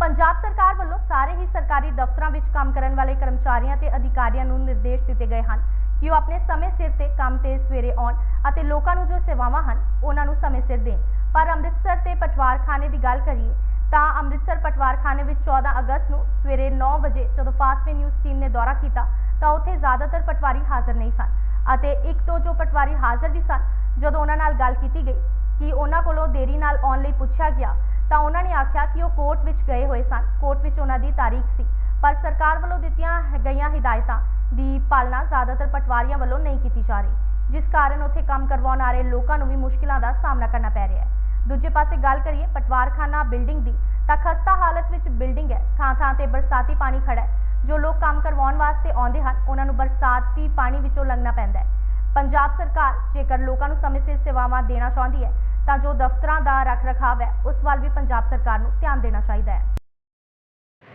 ਪੰਜਾਬ ਸਰਕਾਰ ਵੱਲੋਂ ਸਾਰੇ ਹੀ ਸਰਕਾਰੀ ਦਫ਼ਤਰਾਂ ਵਿੱਚ ਕੰਮ ਕਰਨ ਵਾਲੇ ਕਰਮਚਾਰੀਆਂ ਤੇ ਅਧਿਕਾਰੀਆਂ ਨੂੰ ਨਿਰਦੇਸ਼ ਦਿੱਤੇ ਗਏ ਹਨ ਕਿ ਉਹ ਆਪਣੇ ਸਮੇਂ ਸਿਰ ਤੇ ਕੰਮ ਤੇ ਸਵੇਰੇ ਆਉਣ ਅਤੇ ਲੋਕਾਂ ਨੂੰ ਜੋ ਸੇਵਾਵਾਂ ਹਨ, ਉਹਨਾਂ ਨੂੰ ਸਮੇਂ ਸਿਰ ਦੇਣ। ਪਰ ਅੰਮ੍ਰਿਤਸਰ ਤੇ ਪਟਵਾਰਖਾਨੇ ਦੀ ਗੱਲ ਕਰੀਏ ਤਾਂ ਅੰਮ੍ਰਿਤਸਰ ਪਟਵਾਰਖਾਨੇ ਵਿੱਚ 14 ਅਗਸਤ ਨੂੰ ਸਵੇਰੇ 9 ਵਜੇ ਜਦੋਂ ਫਾਸਟਵੇ ਨਿਊਜ਼ ਟੀਮ ਨੇ ਦੌਰਾ ਕੀਤਾ ਤਾਂ ਉੱਥੇ ਜ਼ਿਆਦਾਤਰ ਪਟਵਾਰੀ ਹਾਜ਼ਰ ਨਹੀਂ ਸਨ ਅਤੇ ਇੱਕ ਤੋਂ ਜੋ ਪਟਵਾਰੀ ਹਾਜ਼ਰ ਵੀ ਸਨ, ਜਦੋਂ ਉਹਨਾਂ ਨਾਲ ਗੱਲ ਕੀਤੀ ਗਈ ਕਿ ਉਹਨਾਂ ਕੋਲੋਂ ਦੇਰੀ ਨਾਲ ਆਉਣ ਲਈ ਪੁੱਛਿਆ ਗਿਆ ਤਾਂ ਉਹਨਾਂ ਨੇ ਆਖਿਆ ਕਿ ਉਹ ਕੋਰਟ ਵਿੱਚ ਗਏ ਹੋਏ ਸਨ। ਕੋਰਟ ਵਿੱਚ ਉਹਨਾਂ ਦੀ ਤਾਰੀਖ ਸੀ। ਪਰ ਸਰਕਾਰ ਵੱਲੋਂ ਦਿੱਤੀਆਂ ਗਈਆਂ ਹਦਾਇਤਾਂ ਦੀ ਪਾਲਣਾ ਜ਼ਿਆਦਾਤਰ ਪਟਵਾਰੀਆਂ ਵੱਲੋਂ ਨਹੀਂ ਕੀਤੀ ਜਾ ਰਹੀ, ਜਿਸ ਕਾਰਨ ਉੱਥੇ ਕੰਮ ਕਰਵਾਉਣ ਆ ਰਹੇ ਲੋਕਾਂ ਨੂੰ ਵੀ ਮੁਸ਼ਕਿਲਾਂ ਦਾ ਸਾਹਮਣਾ ਕਰਨਾ ਪੈ ਰਿਹਾ ਹੈ। ਦੂਜੇ ਪਾਸੇ ਗੱਲ ਕਰੀਏ ਪਟਵਾਰਖਾਨਾ ਬਿਲਡਿੰਗ ਦੀ, ਤਾਂ ਖਸਤਾ ਹਾਲਤ ਵਿੱਚ ਬਿਲਡਿੰਗ ਹੈ। ਥਾਂ ਥਾਂ ਤੇ ਬਰਸਾਤੀ ਪਾਣੀ ਖੜਾ ਹੈ। ਜੋ ਲੋਕ ਕੰਮ ਕਰਵਾਉਣ ਵਾਸਤੇ ਆਉਂਦੇ ਹਨ, ਉਹਨਾਂ ਨੂੰ ਬਰਸਾਤੀ ਪਾਣੀ ਵਿੱਚੋਂ ਲੰਘਣਾ ਪੈਂਦਾ ਹੈ। ਪੰਜਾਬ ਸਰਕਾਰ ਜੇਕਰ ਲੋਕਾਂ ਨੂੰ ਸਮੇਂ ਸਿਰ ਸੇਵਾਵਾਂ ਦੇਣਾ ਚਾਹੁੰਦੀ ਹੈ ਤਾਂ ਜੋ ਦਫ਼ਤਰਾਂ ਦਾ ਰੱਖ ਰਖਾਵ ਹੈ, ਉਸ ਵੱਲ ਵੀ ਪੰਜਾਬ ਸਰਕਾਰ ਨੂੰ ਧਿਆਨ ਦੇਣਾ ਚਾਹੀਦਾ ਹੈ।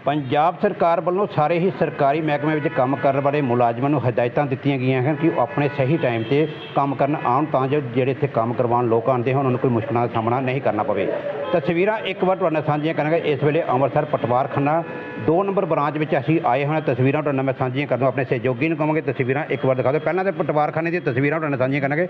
ਪੰਜਾਬ ਸਰਕਾਰ ਵੱਲੋਂ ਸਾਰੇ ਹੀ ਸਰਕਾਰੀ ਮਹਿਕਮੇ ਵਿੱਚ ਕੰਮ ਕਰਨ ਵਾਲੇ ਮੁਲਾਜ਼ਮਾਂ ਨੂੰ ਹਦਾਇਤਾਂ ਦਿੱਤੀਆਂ ਗਈਆਂ ਹਨ ਕਿ ਉਹ ਆਪਣੇ ਸਹੀ ਟਾਈਮ ਤੇ ਕੰਮ ਕਰਨ ਆਉਣ ਤਾਂ ਜੋ ਜਿਹੜੇ ਇੱਥੇ ਕੰਮ ਕਰਵਾਉਣ ਲੋਕ ਆਉਂਦੇ ਹਨ ਉਹਨਾਂ ਨੂੰ ਕੋਈ ਮੁਸ਼ਕਲਾਂ ਦਾ ਸਾਹਮਣਾ ਨਹੀਂ ਕਰਨਾ ਪਵੇ। ਤਸਵੀਰਾਂ ਇੱਕ ਵਾਰ ਤੁਹਾਡੇ ਨਾਲ ਸਾਂਝੀਆਂ ਕਰਾਂਗੇ। ਇਸ ਵੇਲੇ ਅੰਮ੍ਰਿਤਸਰ ਪਟਵਾਰਖਾਨਾ 2 ਨੰਬਰ ਬ੍ਰਾਂਚ ਵਿੱਚ ਅਸੀਂ ਆਏ ਹਾਂ। ਤਸਵੀਰਾਂ ਤੁਹਾਡੇ ਨਾਲ ਮੈਂ ਸਾਂਝੀਆਂ ਕਰਦਾ ਆਪਣੇ ਸਹਿਯੋਗੀ ਨੂੰ ਕਹਾਂਗੇ ਤਸਵੀਰਾਂ ਇੱਕ ਵਾਰ ਦਿਖਾ ਦਿਓ। ਪਹਿਲਾਂ ਤੇ ਪਟਵਾਰਖਾਨੇ ਦੀਆਂ ਤਸਵੀਰਾਂ ਤੁਹਾਡੇ ਨਾਲ ਸਾਂਝੀਆਂ ਕਰਾਂਗੇ।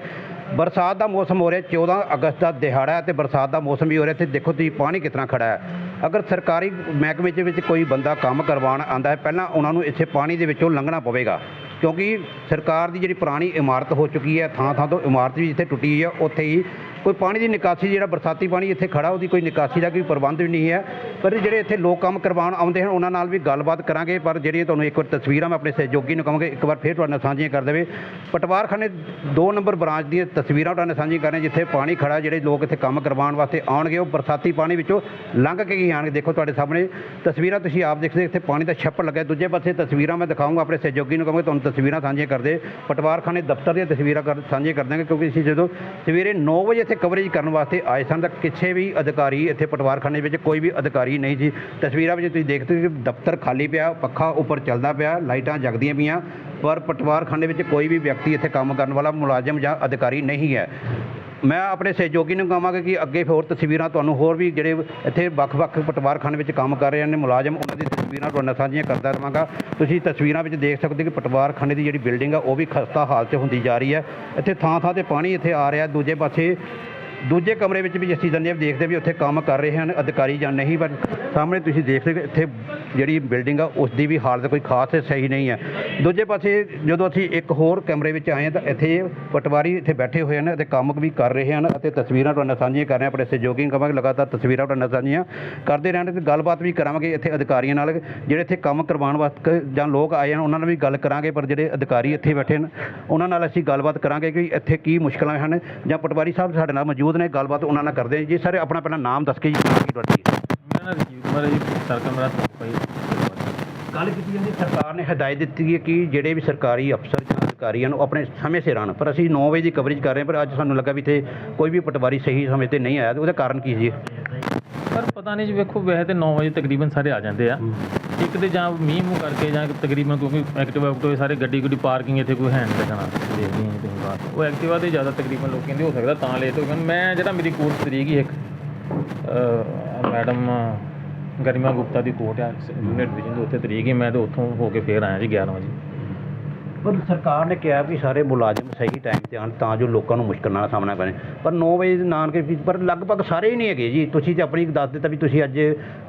ਬਰਸਾਤ ਦਾ ਮੌਸਮ ਹੋ ਰਿਹਾ। 14 ਅਗਸਤ ਦਾ ਦਿਹਾੜਾ ਹੈ ਤੇ ਬਰਸਾਤ ਦਾ ਮੌਸਮ ਵੀ ਹੋ ਰਿਹਾ। ਤੇ ਦੇਖੋ ਤੁਸੀਂ ਪਾਣੀ ਕਿਤਨਾ ਖੜਾ ਹੈ। ਅਗਰ ਸਰਕਾਰੀ ਮਹਿਕਮੇ ਦੇ ਵਿੱਚ ਕੋਈ ਬੰਦਾ ਕੰਮ ਕਰਵਾਉਣ ਆਂਦਾ ਹੈ, ਪਹਿਲਾਂ ਉਹਨਾਂ ਨੂੰ ਇੱਥੇ ਪਾਣੀ ਦੇ ਵਿੱਚੋਂ ਲੰਘਣਾ ਪਵੇਗਾ। ਕਿਉਂਕਿ ਸਰਕਾਰ ਦੀ ਜਿਹੜੀ ਪੁਰਾਣੀ ਇਮਾਰਤ ਹੋ ਚੁੱਕੀ ਹੈ ਥਾਂ ਥਾਂ ਤੋਂ ਇਮਾਰਤ ਵੀ ਜਿੱਥੇ ਟੁੱਟੀ ਹੋਈ ਹੈ, ਉੱਥੇ ਹੀ ਕੋਈ ਪਾਣੀ ਦੀ ਨਿਕਾਸੀ, ਜਿਹੜਾ ਬਰਸਾਤੀ ਪਾਣੀ ਇੱਥੇ ਖੜਾ, ਉਹਦੀ ਕੋਈ ਨਿਕਾਸੀ ਦਾ ਕੋਈ ਪ੍ਰਬੰਧ ਵੀ ਨਹੀਂ ਹੈ। ਪਰ ਜਿਹੜੇ ਇੱਥੇ ਲੋਕ ਕੰਮ ਕਰਵਾਉਣ ਆਉਂਦੇ ਹਨ, ਉਹਨਾਂ ਨਾਲ ਵੀ ਗੱਲਬਾਤ ਕਰਾਂਗੇ। ਪਰ ਜਿਹੜੀਆਂ ਤੁਹਾਨੂੰ ਇੱਕ ਵਾਰ ਤਸਵੀਰਾਂ ਮੈਂ ਆਪਣੇ ਸਹਿਯੋਗੀ ਨੂੰ ਕਹਾਂਗੇ, ਇੱਕ ਵਾਰ ਫੇਰ ਤੁਹਾਡੇ ਨਾਲ ਸਾਂਝੀਆਂ ਕਰ ਦੇਵੇ। ਪਟਵਾਰਖਾਨੇ 2 ਨੰਬਰ ਬ੍ਰਾਂਚ ਦੀਆਂ ਤਸਵੀਰਾਂ ਤੁਹਾਡੇ ਨਾਲ ਸਾਂਝੀਆਂ ਕਰ ਰਹੇ ਜਿੱਥੇ ਪਾਣੀ ਖੜਾ, ਜਿਹੜੇ ਲੋਕ ਇੱਥੇ ਕੰਮ ਕਰਵਾਉਣ ਵਾਸਤੇ ਆਉਣਗੇ, ਉਹ ਬਰਸਾਤੀ ਪਾਣੀ ਵਿੱਚੋਂ ਲੰਘ ਕੇ ਹੀ ਆਉਣਗੇ। ਦੇਖੋ ਤੁਹਾਡੇ ਸਾਹਮਣੇ ਤਸਵੀਰਾਂ ਤੁਸੀਂ ਆਪ ਦੇਖਦੇ ਇੱਥੇ ਪਾਣੀ ਦਾ ਛੱਪ ਲੱਗਾ ਦੂਜੇ ਪਾਸੇ ਤਸਵੀਰਾਂ ਮੈਂ ਦਿਖਾਊਂਗਾ, ਆਪਣੇ ਸਹਿਯੋਗੀ ਨੂੰ ਕਹਾਂਗੇ, ਤੁਹਾਨੂੰ ਤਸਵੀਰਾਂ ਸਾਂਝੀਆਂ ਕਰਦੇ। ਪਟਵਾਰਖਾਨੇ ਦਫ਼ਤਰ ਦੀਆਂ ਤਸਵੀਰਾਂ ਕਰ ਸਾਂਝੀਆਂ ਕਰ ਦਾਂਗੇ ਕਿਉਂਕਿ ਅਸੀਂ ਜਦੋਂ ਸਵੇਰੇ 9 ਵਜੇ ਇੱਥੇ ਕਵਰੇਜ ਕਰਨ ਵਾਸਤੇ ਆਏ ਸਨ ਤਾਂ ਕਿਸੇ ਵੀ ਅਧਿਕਾਰੀ ਇੱਥੇ ਪਟਵਾਰਖਾਨੇ ਵਿੱਚ ਕੋਈ ਵੀ ਅਧਿਕਾਰੀ ਨਹੀਂ ਸੀ। ਤਸਵੀਰਾਂ ਵਿੱਚ ਤੁਸੀਂ ਦੇਖਦੇ ਹੋ ਕਿ ਦਫ਼ਤਰ ਖਾਲੀ ਪਿਆ, ਪੱਖਾ ਉੱਪਰ ਚੱਲਦਾ ਪਿਆ, ਲਾਈਟਾਂ ਜਗਦੀਆਂ ਪਈਆਂ, ਪਰ ਪਟਵਾਰਖਾਨੇ ਵਿੱਚ ਕੋਈ ਵੀ ਵਿਅਕਤੀ ਇੱਥੇ ਕੰਮ ਕਰਨ ਵਾਲਾ ਮੁਲਾਜ਼ਮ ਜਾਂ ਅਧਿਕਾਰੀ ਨਹੀਂ ਹੈ। ਮੈਂ ਆਪਣੇ ਸਹਿਯੋਗੀ ਨੂੰ ਕਹਾਂਗਾ ਕਿ ਅੱਗੇ ਹੋਰ ਤਸਵੀਰਾਂ ਤੁਹਾਨੂੰ ਹੋਰ ਵੀ ਜਿਹੜੇ ਇੱਥੇ ਵੱਖ-ਵੱਖ ਪਟਵਾਰਖਾਨੇ ਵਿੱਚ ਕੰਮ ਕਰ ਰਹੇ ਨੇ ਮੁਲਾਜ਼ਮ ਉਹਨਾਂ ਦੀ ਤਸਵੀਰਾਂ ਤੁਹਾਡੇ ਨਾਲ ਸਾਂਝੀਆਂ ਕਰਦਾ ਰਹਾਂਗਾ ਤੁਸੀਂ ਤਸਵੀਰਾਂ ਵਿੱਚ ਦੇਖ ਸਕਦੇ ਹੋ ਕਿ ਪਟਵਾਰਖਾਨੇ ਦੀ ਜਿਹੜੀ ਬਿਲਡਿੰਗ ਆ, ਉਹ ਵੀ ਖਸਤਾ ਹਾਲਤ 'ਚ ਹੁੰਦੀ ਜਾ ਰਹੀ ਹੈ। ਇੱਥੇ ਥਾਂ-ਥਾਂ ਤੇ ਪਾਣੀ ਇੱਥੇ ਆ ਰਿਹਾ। ਦੂਜੇ ਪਾਸੇ ਦੂਜੇ ਕਮਰੇ ਵਿੱਚ ਵੀ ਅਸੀਂ ਜਾਂਦੇ ਹਾਂ ਦੇਖਦੇ ਵੀ ਉੱਥੇ ਕੰਮ ਕਰ ਰਹੇ ਹਨ, ਅਧਿਕਾਰੀ ਜਾਂ ਨਹੀਂ, ਪਰ ਸਾਹਮਣੇ ਤੁਸੀਂ ਦੇਖ ਸਕਦੇ ਇੱਥੇ ਜਿਹੜੀ ਬਿਲਡਿੰਗ ਆ, ਉਸ ਦੀ ਵੀ ਹਾਲਤ ਕੋਈ ਖਾਸ ਸਹੀ ਨਹੀਂ ਹੈ। ਦੂਜੇ ਪਾਸੇ ਜਦੋਂ ਅਸੀਂ ਇੱਕ ਹੋਰ ਕਮਰੇ ਵਿੱਚ ਆਏ ਹਾਂ, ਤਾਂ ਇੱਥੇ ਪਟਵਾਰੀ ਇੱਥੇ ਬੈਠੇ ਹੋਏ ਹਨ ਅਤੇ ਕੰਮ ਵੀ ਕਰ ਰਹੇ ਹਨ ਅਤੇ ਤਸਵੀਰਾਂ ਤੁਹਾਡੇ ਨਾਲ ਸਾਂਝੀਆਂ ਕਰ ਰਹੇ ਹਾਂ। ਆਪਣੇ ਸਹਿਯੋਗੀ ਨੂੰ ਕਹਾਂਗੇ, ਲਗਾਤਾਰ ਤਸਵੀਰਾਂ ਤੁਹਾਡੇ ਨਾਲ ਸਾਂਝੀਆਂ ਕਰਦੇ ਰਹਿਣ ਤੇ ਗੱਲਬਾਤ ਵੀ ਕਰਾਂਗੇ ਇੱਥੇ ਅਧਿਕਾਰੀਆਂ ਨਾਲ। ਜਿਹੜੇ ਇੱਥੇ ਕੰਮ ਕਰਵਾਉਣ ਵਾਸਤੇ ਜਾਂ ਲੋਕ ਆਏ ਹਨ, ਉਹਨਾਂ ਨਾਲ ਵੀ ਗੱਲ ਕਰਾਂਗੇ, ਪਰ ਜਿਹੜੇ ਅਧਿਕਾਰੀ ਇੱਥੇ ਬੈਠੇ ਹਨ, ਉਹਨਾਂ ਨਾਲ ਅਸੀਂ ਗੱਲਬਾਤ ਕਰਾਂਗੇ ਕਿ ਇੱਥੇ ਕੀ ਮੁਸ਼ਕਲਾਂ ਹਨ ਜਾਂ ਪਟਵਾਰੀ ਸਾਹਿਬ ਸਾਡੇ ਨਾਲ ਮੌਜੂਦ ਨੇ ਗੱਲਬਾਤ ਉਹਨਾਂ ਨਾਲ ਕਰਦੇ ਹਾਂ ਜੀ। ਸਰ ਆਪਣਾ ਪਹਿਲਾਂ ਨਾਮ ਦੱਸ ਕੇ ਜੀ ਕੀ ਤੁਹਾਡੀ ਮੇਰਾ ਨਾਮ ਰਜੀਵ ਕੁਮਾਰ ਹੈ ਜੀ ਸਰਕਲ ਮੇਰਾ ਭਾਈ ਗੱਲ ਕੀਤੀ ਜਾਂਦੀ ਸਰਕਾਰ ਨੇ ਹਦਾਇਤ ਦਿੱਤੀ ਹੈ ਕਿ ਜਿਹੜੇ ਵੀ ਸਰਕਾਰੀ ਅਫਸਰ ਜਾਂ ਅਧਿਕਾਰੀਆਂ ਨੂੰ ਆਪਣੇ ਸਮੇਂ ਸਿਰ ਆਉਣ। ਪਰ ਅਸੀਂ 9 ਵਜੇ ਦੀ ਕਵਰੇਜ ਕਰ ਰਹੇ ਹਾਂ ਪਰ ਅੱਜ ਸਾਨੂੰ ਲੱਗਾ ਵੀ ਇੱਥੇ ਕੋਈ ਵੀ ਪਟਵਾਰੀ ਸਹੀ ਸਮੇਂ ਤੇ ਨਹੀਂ ਆਇਆ ਤੇ ਉਹਦਾ ਕਾਰਨ ਕੀ ਸੀ ਪਰ ਪਤਾ ਨਹੀਂ ਜੀ ਵੇਖੋ ਵੈਸੇ ਤੇ 9 ਵਜੇ ਤਕਰੀਬਨ ਸਾਰੇ ਆ ਜਾਂਦੇ ਆ। ਇੱਕ ਤੇ ਜਾਂ ਮੀਂਹ ਮੂੰਹ ਕਰਕੇ ਜਾਂ ਤਕਰੀਬਨ ਕਿਉਂਕਿ ਐਕਟਿਵਾ ਐਕਟਿਵਾ ਸਾਰੇ ਗੱਡੀ ਗੁੱਡੀ ਪਾਰਕਿੰਗ ਇੱਥੇ ਕੋਈ ਹੈ ਨਹੀਂ ਲੱਗਣਾ ਦੇਖਦੇ ਜੀ ਤੁਸੀਂ ਬਾਅਦ ਉਹ ਐਕਟਿਵਾ ਤੇ ਜ਼ਿਆਦਾ ਤਕਰੀਬਨ ਲੋਕ ਕਹਿੰਦੇ ਹੋ ਸਕਦਾ ਤਾਂ ਲੇਟ ਹੋ ਗਏ ਮੈਂ ਜਿਹੜਾ ਮੇਰੀ ਕੋਰਸ ਤਰੀਕ ਹੀ ਇੱਕ ਮੈਡਮ ਗਰਿਮਾ ਗੁਪਤਾ ਦੀ ਕੋਰਟ ਆ ਯੂਨਿਟ ਡਿਵੀਜ਼ਨ ਦੇ ਉੱਥੇ ਤਰੀਕ ਹੀ ਮੈਂ ਤੇ ਉੱਥੋਂ ਹੋ ਕੇ ਫੇਰ ਆਇਆ ਜੀ 11 ਵਜੇ। ਪਰ ਸਰਕਾਰ ਨੇ ਕਿਹਾ ਵੀ ਸਾਰੇ ਮੁਲਾਜ਼ਮ ਸਹੀ ਟਾਈਮ ਤੇ ਆਉਣ ਤਾਂ ਜੋ ਲੋਕਾਂ ਨੂੰ ਮੁਸ਼ਕਲਾਂ ਦਾ ਸਾਹਮਣਾ ਕਰੇ ਪਰ 9 ਵਜੇ ਦੇ ਨਾਨਕੇ ਵੀ ਪਰ ਲਗਭਗ ਸਾਰੇ ਹੀ ਨਹੀਂ ਹੈਗੇ ਜੀ। ਤੁਸੀਂ ਤੇ ਆਪਣੀ ਦੱਸ ਦਿੱਤਾ ਵੀ ਤੁਸੀਂ ਅੱਜ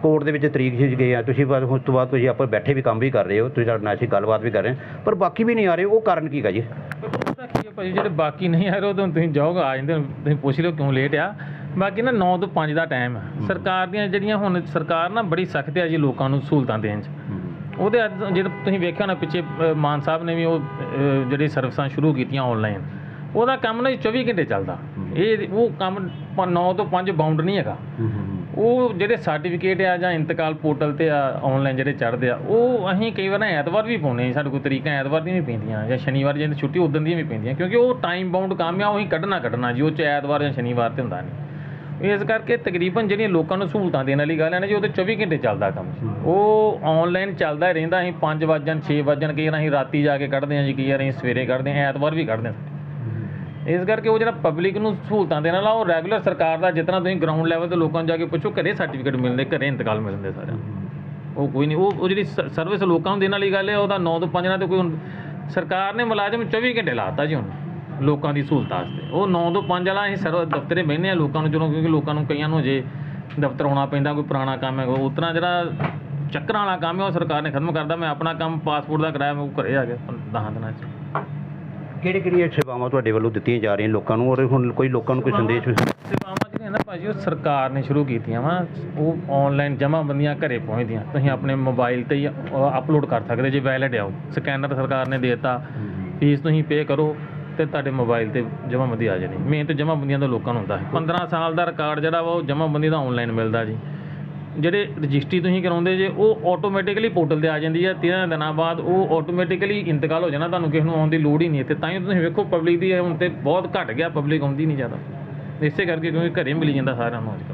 ਕੋਰਟ ਦੇ ਵਿੱਚ ਤਰੀਕ 'ਚ ਗਏ ਆ। ਤੁਸੀਂ ਬਸ ਉਸ ਤੋਂ ਬਾਅਦ ਤੁਸੀਂ ਆਪਾਂ ਬੈਠੇ ਵੀ ਕੰਮ ਵੀ ਕਰ ਰਹੇ ਹੋ। ਤੁਸੀਂ ਸਾਡੇ ਨਾਲ ਅਸੀਂ ਗੱਲਬਾਤ ਵੀ ਕਰ ਰਹੇ ਹਾਂ। ਪਰ ਬਾਕੀ ਵੀ ਨਹੀਂ ਆ ਰਹੇ ਉਹ ਕਾਰਨ ਕੀ ਗਾ ਜੀ? ਭਾਜੀ ਜਿਹੜੇ ਬਾਕੀ ਨਹੀਂ ਆ ਰਹੇ ਉਹ ਤੁਸੀਂ ਜਾਓਗੇ ਆ ਜਾਂਦੇ ਤੁਸੀਂ ਪੁੱਛ ਲਿਓ ਕਿਉਂ ਲੇਟ ਆ। ਬਾਕੀ ਨਾ 9 ਤੋਂ 5 ਦਾ ਟਾਈਮ ਸਰਕਾਰ ਦੀਆਂ ਜਿਹੜੀਆਂ ਹੁਣ ਸਰਕਾਰ ਨਾ ਬੜੀ ਸਖਤ ਹੈ ਜੀ ਲੋਕਾਂ ਨੂੰ ਸਹੂਲਤਾਂ ਦੇਣ 'ਚ। ਉਹਦੇ ਅੱਜ ਜਿਹੜਾ ਤੁਸੀਂ ਵੇਖਿਆ ਨਾ ਪਿੱਛੇ ਮਾਨ ਸਾਹਿਬ ਨੇ ਵੀ ਉਹ ਜਿਹੜੀ ਸਰਵਿਸਾਂ ਸ਼ੁਰੂ ਕੀਤੀਆਂ ਆਨਲਾਈਨ ਉਹਦਾ ਕੰਮ ਨਾ ਜੀ 24 ਘੰਟੇ ਚੱਲਦਾ। ਇਹ ਉਹ ਕੰਮ 9 ਤੋਂ 5 ਬਾਉਂਡ ਨਹੀਂ ਹੈਗਾ। ਉਹ ਜਿਹੜੇ ਸਰਟੀਫਿਕੇਟ ਆ ਜਾਂ ਇੰਤਕਾਲ ਪੋਰਟਲ ਤੇ ਆ ਆਨਲਾਈਨ ਜਿਹੜੇ ਚੜ੍ਹਦੇ ਆ ਉਹ ਅਸੀਂ ਕਈ ਵਾਰ ਨਾ ਐਤਵਾਰ ਵੀ ਪਾਉਂਦੇ ਹਾਂ ਸਾਡੇ ਕੋਲ ਤਰੀਕਾ ਐਤਵਾਰ ਦੀਆਂ ਵੀ ਪੈਂਦੀਆਂ ਜਾਂ ਸ਼ਨੀਵਾਰ ਜੇ ਛੁੱਟੀ ਉਦੋਂ ਦੀਆਂ ਵੀ ਪੈਂਦੀਆਂ ਕਿਉਂਕਿ ਉਹ ਟਾਈਮ ਬਾਉਂਡ ਕੰਮ ਆ ਉਹ ਕੱਢਣਾ ਕੱਢਣਾ ਜੀ ਉਹ ਚ ਐਤਵਾਰ ਜਾਂ ਸ਼ਨੀਵਾਰ ਤੇ ਹੁੰਦਾ ਨਹੀਂ। ਇਸ ਕਰਕੇ ਤਕਰੀਬਨ ਜਿਹੜੀਆਂ ਲੋਕਾਂ ਨੂੰ ਸਹੂਲਤਾਂ ਦੇਣ ਵਾਲੀ ਗੱਲ ਹੈ ਨਾ ਜੀ ਉਹਦੇ 24 ਘੰਟੇ ਚੱਲਦਾ ਕੰਮ। ਉਹ ਆਨਲਾਈਨ ਚੱਲਦਾ ਹੀ ਰਹਿੰਦਾ ਅਸੀਂ 5 ਵਜਣ 6 ਵਜਣ, ਕਈ ਵਾਰ ਅਸੀਂ ਰਾਤੀ ਜਾ ਕੇ ਕੱਢਦੇ ਹਾਂ ਜੀ, ਕਈ ਵਾਰ ਅਸੀਂ ਸਵੇਰੇ ਕੱਢਦੇ ਹਾਂ, ਐਤਵਾਰ ਵੀ ਕੱਢਦੇ ਹਾਂ। ਇਸ ਕਰਕੇ ਉਹ ਜਿਹੜਾ ਪਬਲਿਕ ਨੂੰ ਸਹੂਲਤਾਂ ਦੇਣ ਵਾਲਾ, ਉਹ ਰੈਗੂਲਰ ਸਰਕਾਰ ਦਾ ਜਿਤਨਾ ਤੁਸੀਂ ਗਰਾਊਂਡ ਲੈਵਲ ਤੇ ਲੋਕਾਂ ਨੂੰ ਜਾ ਕੇ ਪੁੱਛੋ, ਘਰੇ ਸਰਟੀਫਿਕੇਟ ਮਿਲਦੇ, ਘਰੇ ਇੰਤਕਾਲ ਮਿਲਦੇ ਸਾਰਿਆਂ ਨੂੰ। ਉਹ ਕੋਈ ਨਹੀਂ, ਉਹ ਉਹ ਜਿਹੜੀ ਸਰਵਿਸ ਲੋਕਾਂ ਨੂੰ ਦੇਣ ਵਾਲੀ ਗੱਲ ਹੈ, ਉਹਦਾ 9 ਤੋਂ 5 ਨਾਲ ਤੇ ਕੋਈ ਸਰਕਾਰ ਨੇ ਮੁਲਾਜ਼ਮ 24 ਘੰਟੇ ਲਾਤਾ ਜੀ ਹੁਣ। ਲੋਕਾਂ ਦੀ ਸਹੂਲਤਾਂ ਵਾਸਤੇ। ਉਹ 9 ਤੋਂ 5 ਵਾਲਾ ਅਸੀਂ ਸਰਵ ਦਫ਼ਤਰੇ ਬਹਿੰਦੇ ਆ ਲੋਕਾਂ ਨੂੰ ਚਲੋ ਕਿਉਂਕਿ ਲੋਕਾਂ ਨੂੰ ਕਈਆਂ ਨੂੰ ਜੇ ਦਫ਼ਤਰ ਆਉਣਾ ਪੈਂਦਾ ਕੋਈ ਪੁਰਾਣਾ ਕੰਮ ਹੈ ਉਸ ਤਰ੍ਹਾਂ ਜਿਹੜਾ ਚੱਕਰਾਂ ਵਾਲਾ ਕੰਮ ਹੈ ਉਹ ਸਰਕਾਰ ਨੇ ਖਤਮ ਕਰਦਾ ਮੈਂ ਆਪਣਾ ਕੰਮ ਪਾਸਪੋਰਟ ਦਾ ਕਰਾਇਆ ਮੈਂ ਉਹ ਘਰੇ ਆ ਗਿਆ 10 ਦਿਨਾਂ 'ਚ ਕਿਹੜੀ ਕਿਹੜੀਆਂ ਸੇਵਾਵਾਂ ਤੁਹਾਡੇ ਵੱਲੋਂ ਦਿੱਤੀਆਂ ਜਾ ਰਹੀਆਂ ਲੋਕਾਂ ਨੂੰ? ਔਰ ਹੁਣ ਕੋਈ ਲੋਕਾਂ ਨੂੰ ਕੋਈ ਸੰਦੇਸ਼ ਸੇਵਾਵਾਂ ਜਿਹੜੀਆਂ ਨਾ ਭਾਜੀ ਉਹ ਸਰਕਾਰ ਨੇ ਸ਼ੁਰੂ ਕੀਤੀਆਂ ਵਾ। ਉਹ ਆਨਲਾਈਨ ਜਮ੍ਹਾਂਬੰਦੀਆਂ ਘਰੇ ਪਹੁੰਚਦੀਆਂ। ਤੁਸੀਂ ਆਪਣੇ ਮੋਬਾਈਲ ਤੇ ਹੀ ਅਪਲੋਡ ਕਰ ਸਕਦੇ ਜੇ ਵੈਲਿਡ ਆ ਉਹ। ਸਕੈਨਰ ਸਰਕਾਰ ਨੇ ਦੇਤਾ। ਫੀਸ ਤੁਸੀਂ ਪੇ ਕਰੋ। ਤੇ ਤੁਹਾਡੇ ਮੋਬਾਈਲ ਤੇ ਜਮ੍ਹਾਂਬੰਦੀ ਆ ਜਾਣੀ। ਮੇਨ ਤੇ ਜਮ੍ਹਾਂਬੰਦੀਆਂ ਦਾ ਲੋਕਾਂ ਨੂੰ ਹੁੰਦਾ ਹੈ। 15 ਸਾਲ ਦਾ ਰਿਕਾਰਡ ਜਿਹੜਾ ਵਾ, ਉਹ ਜਮ੍ਹਾਂਬੰਦੀ ਦਾ ਆਨਲਾਈਨ ਮਿਲਦਾ ਜੀ। ਜਿਹੜੇ ਰਜਿਸਟਰੀ ਤੁਸੀਂ ਕਰਾਉਂਦੇ ਜੇ, ਉਹ ਆਟੋਮੈਟਿਕਲੀ ਪੋਰਟਲ ਤੇ ਆ ਜਾਂਦੀ ਹੈ 13 ਦਿਨਾਂ ਬਾਅਦ ਉਹ ਆਟੋਮੈਟਿਕਲੀ ਇੰਤਕਾਲ ਹੋ ਜਾਣਾ। ਤੁਹਾਨੂੰ ਕਿਸੇ ਨੂੰ ਆਉਣ ਦੀ ਲੋੜ ਹੀ ਨਹੀਂ ਇੱਥੇ। ਤਾਂ ਹੀ ਤੁਸੀਂ ਵੇਖੋ ਪਬਲਿਕ ਦੀ ਹੁਣ ਤੇ ਬਹੁਤ ਘਟ ਗਿਆ। ਪਬਲਿਕ ਆਉਂਦੀ ਨਹੀਂ ਜ਼ਿਆਦਾ। ਇਸੇ ਕਰਕੇ ਕਿਉਂਕਿ ਘਰੇ ਮਿਲ ਜਾਂਦਾ ਸਾਰਿਆਂ ਨੂੰ ਅੱਜ ਕੱਲ੍ਹ।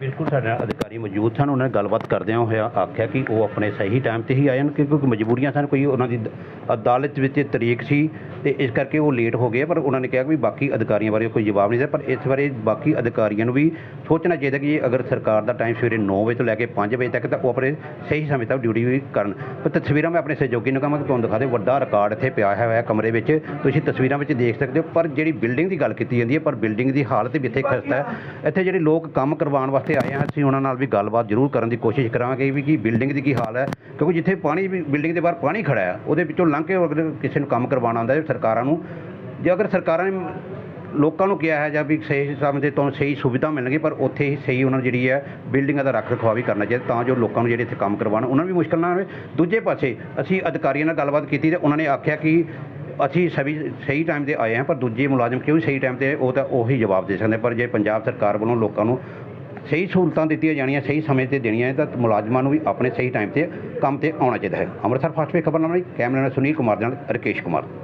ਬਿਲਕੁਲ ਸਾਡੇ ਅਧਿਕਾਰੀ ਮੌਜੂਦ ਸਨ, ਉਹਨਾਂ ਨੇ ਗੱਲਬਾਤ ਕਰਦਿਆਂ ਹੋਇਆ ਆਖਿਆ ਕਿ ਉਹ ਆਪਣੇ ਸਹੀ ਟਾਈਮ ਤੇ ਹੀ ਆਏ ਹਨ, ਕਿਉਂਕਿ ਮਜਬੂਰੀਆਂ ਸਨ, ਕੋਈ ਉਹਨਾਂ ਦੀ ਦ- ਅਦਾਲਤ ਵਿੱਚ ਤਰੀਕ ਸੀ ਤੇ ਇਸ ਕਰਕੇ ਉਹ ਲੇਟ ਹੋ ਗਏ ਪਰ ਉਹਨਾਂ ਨੇ ਕਿਹਾ ਵੀ ਬਾਕੀ ਅਧਿਕਾਰੀਆਂ ਬਾਰੇ ਕੋਈ ਜਵਾਬ ਨਹੀਂ ਦਿੱਤਾ ਪਰ ਇਸ ਬਾਰੇ ਬਾਕੀ ਅਧਿਕਾਰੀਆਂ ਨੂੰ ਵੀ ਸੋਚਣਾ ਚਾਹੀਦਾ ਕਿ ਜੇ ਅਗਰ ਸਰਕਾਰ ਦਾ ਟਾਈਮ ਸਵੇਰੇ 9 ਵਜੇ ਤੋਂ ਲੈ ਕੇ 5 ਵਜੇ ਤੱਕ, ਤਾਂ ਉਹ ਆਪਣੇ ਸਹੀ ਸਮੇਂ ਤੱਕ ਡਿਊਟੀ ਵੀ ਕਰਨ। ਪਰ ਤਸਵੀਰਾਂ ਮੈਂ ਆਪਣੇ ਸਹਿਯੋਗੀ ਨੂੰ ਕਹਾਂਗਾ ਕਿ ਤੁਹਾਨੂੰ ਦਿਖਾ ਦੇ ਵੱਡਾ ਰਿਕਾਰਡ ਇੱਥੇ ਪਿਆ ਹੋਇਆ ਹੈ ਕਮਰੇ ਵਿੱਚ, ਤੁਸੀਂ ਤਸਵੀਰਾਂ ਵਿੱਚ ਦੇਖ ਸਕਦੇ ਹੋ, ਪਰ ਜਿਹੜੀ ਬਿਲਡਿੰਗ ਦੀ ਗੱਲ ਕੀਤੀ ਜਾਂਦੀ ਹੈ, ਪਰ ਬਿਲਡਿੰਗ ਦੀ ਹਾਲਤ ਵੀ ਇੱਥੇ ਖਸਤਾ ਹੈ। ਇੱਥੇ ਜਿਹੜੇ ਲੋਕ ਕੰਮ ਕਰਵਾਉਣ ਵਾਸਤੇ ਆਏ ਹਾਂ ਅਸੀਂ ਉਹਨਾਂ ਨਾਲ ਵੀ ਗੱਲਬਾਤ ਜ਼ਰੂਰ ਕਰਨ ਦੀ ਕੋਸ਼ਿਸ਼ ਕਰਾਂਗੇ ਵੀ ਕਿ ਬਿਲਡਿੰਗ ਦੀ ਕੀ ਹਾਲ ਹੈ। ਕਿਉਂਕਿ ਜਿੱਥੇ ਪਾਣੀ ਵੀ ਬਿਲਡਿੰਗ ਦੇ ਬਾਹਰ ਪਾਣੀ ਖੜਾ ਹੈ, ਉਹਦੇ ਵਿੱਚੋਂ ਲੰਘ ਕੇ ਅਗਰ ਕਿਸੇ ਨੂੰ ਕੰਮ ਕਰਵਾਉਣਾ ਹੁੰਦਾ ਹੈ ਸਰਕਾਰਾਂ ਨੂੰ, ਜੇ ਅਗਰ ਸਰਕਾਰਾਂ ਨੇ ਲੋਕਾਂ ਨੂੰ ਕਿਹਾ ਹੈ ਜਾਂ ਵੀ ਸਹੀ ਸਮੇਂ ਤੇ ਤੁਹਾਨੂੰ ਸਹੀ ਸੁਵਿਧਾ ਮਿਲਣਗੇ, ਪਰ ਉੱਥੇ ਹੀ ਸਹੀ ਉਹਨਾਂ ਨੂੰ ਜਿਹੜੀ ਹੈ ਬਿਲਡਿੰਗਾਂ ਦਾ ਰੱਖ ਰਖਾਅ ਵੀ ਕਰਨਾ ਚਾਹੀਦਾ, ਤਾਂ ਜੋ ਲੋਕਾਂ ਨੂੰ ਜਿਹੜੇ ਇੱਥੇ ਕੰਮ ਕਰਵਾਉਣ, ਉਹਨਾਂ ਨੂੰ ਵੀ ਮੁਸ਼ਕਲ ਨਾ ਆਵੇ। ਦੂਜੇ ਪਾਸੇ ਅਸੀਂ ਅਧਿਕਾਰੀਆਂ ਨਾਲ ਗੱਲਬਾਤ ਕੀਤੀ ਤੇ ਉਹਨਾਂ ਨੇ ਆਖਿਆ ਕਿ ਅਸੀਂ ਸਭੀ ਸਹੀ ਟਾਈਮ ਤੇ ਆਏ ਹਾਂ, ਪਰ ਦੂਜੇ ਮੁਲਾਜ਼ਮ ਕਿਉਂ ਸਹੀ ਟਾਈਮ ਤੇ ਉਹ ਤਾਂ ਉਹੀ ਜਵਾਬ ਦੇ ਸਕਦੇ ਪਰ ਜੇ ਪੰਜਾਬ ਸਰਕਾਰ ਵੱਲੋਂ ਲੋਕਾਂ ਨੂੰ ਸਹੀ ਸਹੂਲਤਾਂ ਦਿੱਤੀਆਂ ਜਾਣੀਆਂ, ਸਹੀ ਸਮੇਂ ਤੇ ਦੇਣੀਆਂ ਹੈ ਤਾਂ ਮੁਲਾਜ਼ਮਾਂ ਨੂੰ ਵੀ ਆਪਣੇ ਸਹੀ ਟਾਈਮ ਤੇ ਕੰਮ ਤੇ ਆਉਣਾ ਚਾਹੀਦਾ ਹੈ। ਅੰਮ੍ਰਿਤਸਰ ਫਾਸਟ ਵੇ ਖਬਰਨਾਮਾ ਲਈ ਕੈਮਰਾ ਸੁਨੀਲ ਕੁਮਾਰ ਦੇ ਨਾਲ ਰਕੇਸ਼ ਕੁਮਾਰ।